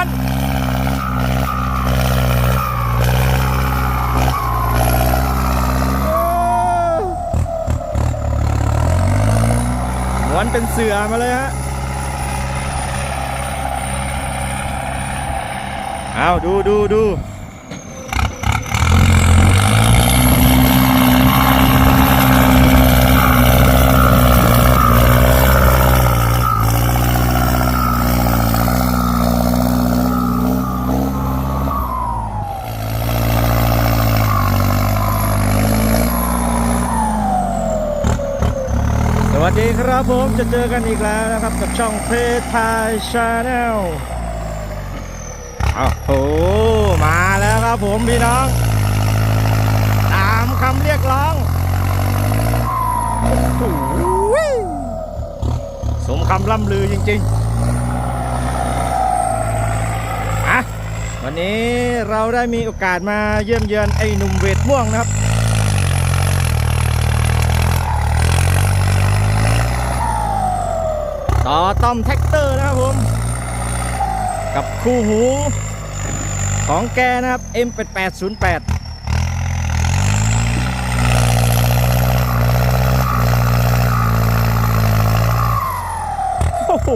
วนม้วนเป็นเสือมาเลยฮะเอาดูดูดู วัสดีครับผมจะเจอกันอีกแล้วนะครับกับช่องเพจไทยชาแนลโอ้โหมาแล้วครับผมพี่น้อง ตามคำเรียกร้องสมคำล่ำลือจริงๆอะวันนี้เราได้มีโอกาสมาเยี่ยมเยือนไอ้หนุ่มเวทม่วงนะครับ ต่อต้อมแท็กเตอร์นะครับผม กับคู่หูของแกนะครับ M8808 โอ้โห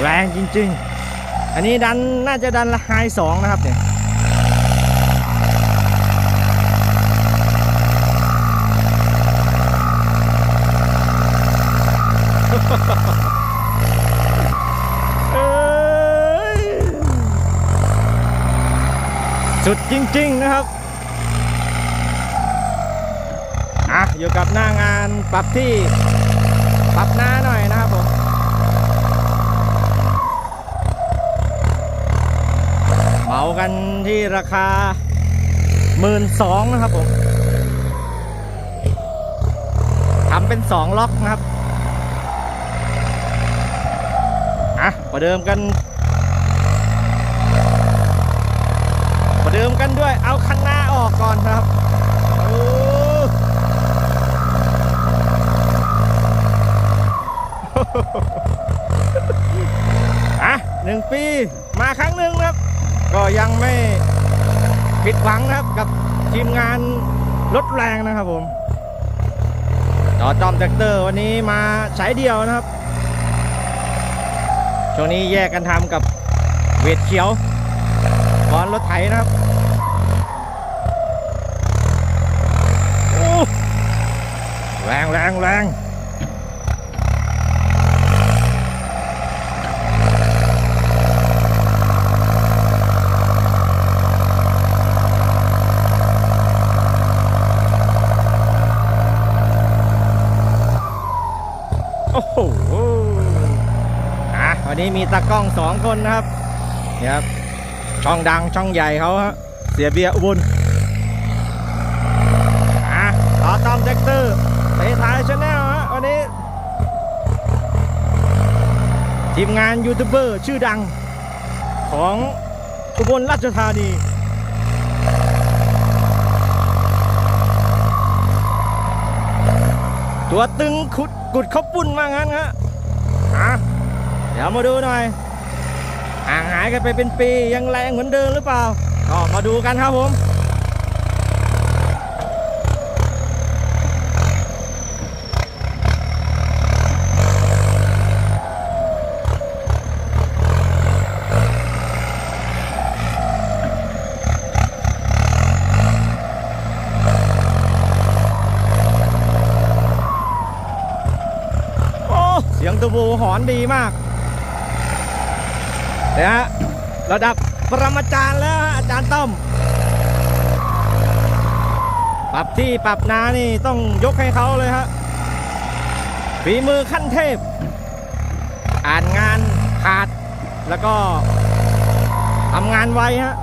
แรงจริง ๆ อันนี้ดันน่าจะดันละไฮสองนะครับเนี่ย เอ้ย สุดจริง ๆ นะครับ อะ อยู่กับหน้างานปรับที่ ปรับหน้าหน่อยนะครับผมเหมากันที่ราคาหมื่นสองนะครับผมทำเป็นสองล็อกนะครับ อะประเดิมกัน ประเดิมกันด้วย เอาคันหน้าออกก่อนครับอะหนึ่งปีมาครั้งหนึ่งครับ ก็ยังไม่ผิดหวังนะครับกับทีมงานรถแรงนะครับผมต่อจอมแท็กเตอร์วันนี้มาใช้เดียวนะครับ ช่วงนี้แยกกันทำกับเวทเขียวบอนรถไถนะครับแรงแรงแรงโอ้โห อะวั นี้มีตากล้องสองคนนะครับเนี่ยครับ ช่องดังช่องใหญ่เขาฮะเสียเบียอุบลอะต่อตอมแจ็คเตอร์ไปถ่ายชาแนลฮะวันนี้ ทีมงานยูทูบเบอร์ชื่อดังของอุบลราชธานีตัวตึงขุดกุดเขาปุ่นมางั้นฮะอะ ดี๋ยวมาดูหน่อยห่างหายกันไปเป็นปียังแรงเหมือนเดิมหรือเปล่าก็มาดูกันครับผมเสียงตัวบูหอนดีมาก นะฮะระดับปรมาจารย์แล้วอาจารย์ต้อม ปรับที่ปรับนานี่ต้องยกให้เขาเลยฮะฝีมือขั้นเทพ อ่านงานขาดแล้วก็ทำงานไวฮะ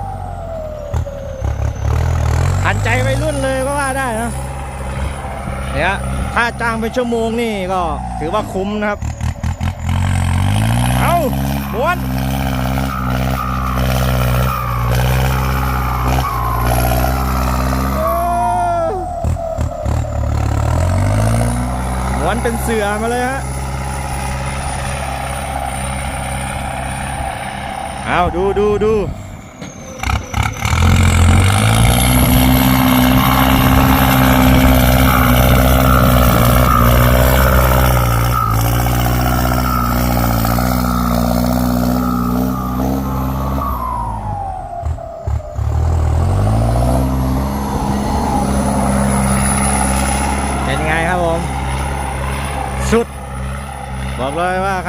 ทันใจวัยรุ่นเลยก็ว่าได้นะเนี่ยถ้าจ้างเป็นชั่วโมงนี่ก็ถือว่าคุ้มนะครับ เอาม้วนม้วน เป็นเสือมาเลยฮะเอาดูดูดู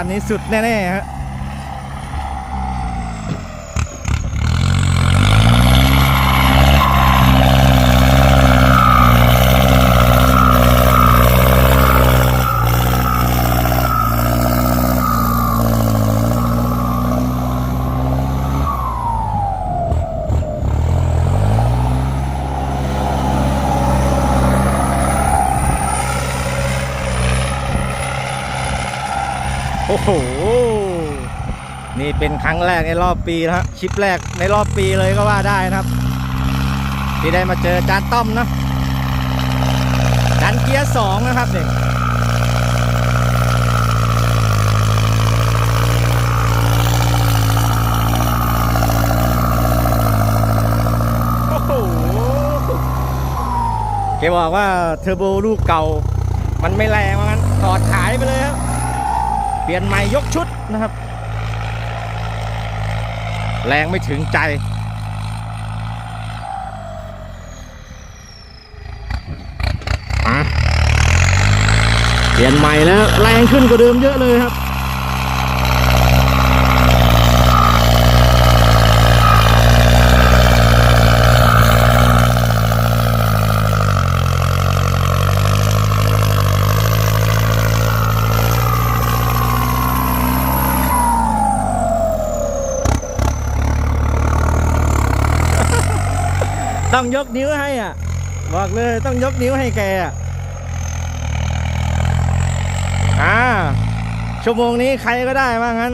คันนี้สุดแน่ๆฮะ โอ้โห นี่เป็นครั้งแรกในรอบปีนะฮะคลิปแรกในรอบปีเลยก็ว่าได้นะครับ ที่ได้มาเจอจานต้อมนะดันเกียร์สองนะครับเด็กโอ้โหแกบอกว่าเทอร์โบลูกเก่า มันไม่แรงว่างั้นถอดขายไปเลยครับ ปลี่ยนใหม่ยกชุดนะครับ แรงไม่ถึงใจ เปลี่ยนใหม่แล้วแรงขึ้นกว่าเดิมเยอะเลยครับ ต้องยกนิ้วให้อะ บอกเลยต้องยกนิ้วให้แกอะอ่าชั่วโมงนี้ใครก็ได้ว่างั้น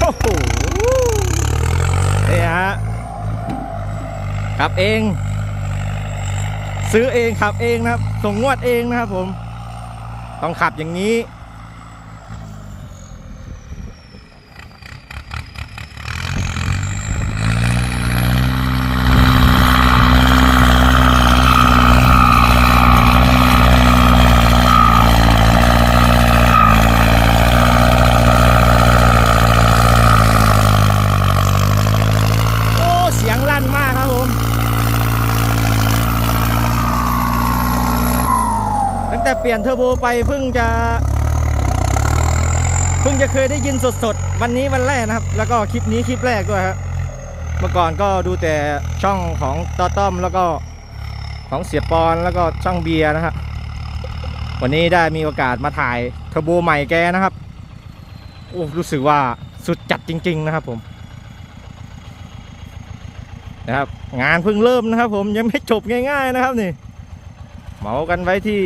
โอ้โหนี่ฮะขับ เอง ซื้อเองขับเองนะครับ ส่งงวดเองนะครับผม ต้องขับอย่างนี้ โอ้ เสียงลั่นมากครับผม ตั้ง แต่เปลี่ยนเทอร์โบไปเพิ่งจะ เพิ่งจะเคยได้ยินสดๆ วันนี้วันแรกนะครับ แล้วก็คลิปนี้คลิปแรกด้วยครับเมื่อก่อนก็ดูแต่ช่องของตอต้อมแล้วก็ของเสียปอนแล้วก็ช่องเบียร์นะฮะวันนี้ได้มีโอกาสมาถ่ายเทอร์โบใหม่แกนะครับโอ้รู้สึกว่าสุดจัดจริง ๆ นะครับผมนะครับ งานเพิ่งเริ่มนะครับ ผมยังไม่จบง่าย ๆ นะครับนี่เหมากันไว้ที่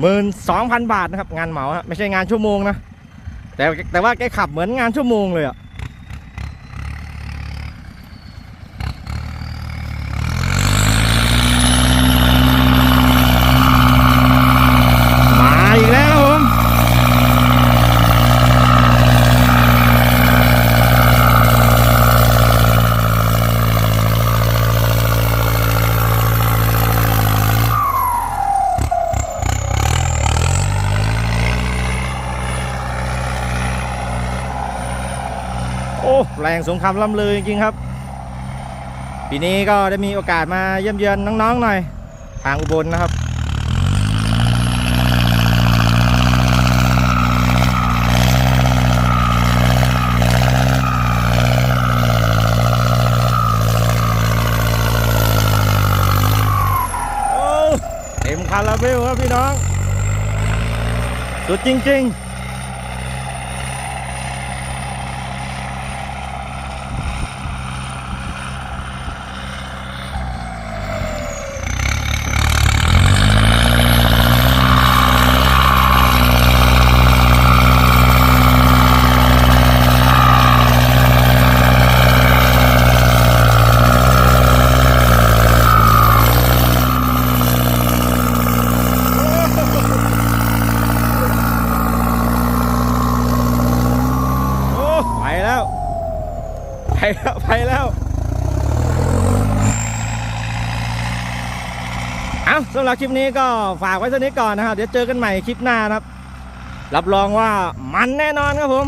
หมื่นสองพันบาทนะครับ งานเหมาฮะไม่ใช่งานชั่วโมงนะแต่แต่ว่าแกขับเหมือนงานชั่วโมงเลยอะมาอีกแล้วครับผม โอ้แรงสงครามล่ำลือจริงครับ ปีนี้ก็ได้มีโอกาสมาเยี่ยมเยือนน้องๆหน่อย ทางอุบลนะครับโอ้เต็มคาราเบลครับพี่น้อง สุดจริง ๆ แล้วเอาสำหรับคลิปนี้ก็ฝากไว้เท่านี้ก่อนนะครับ เดี๋ยวเจอกันใหม่คลิปหน้านะครับ รับรองว่ามันแน่นอนครับผม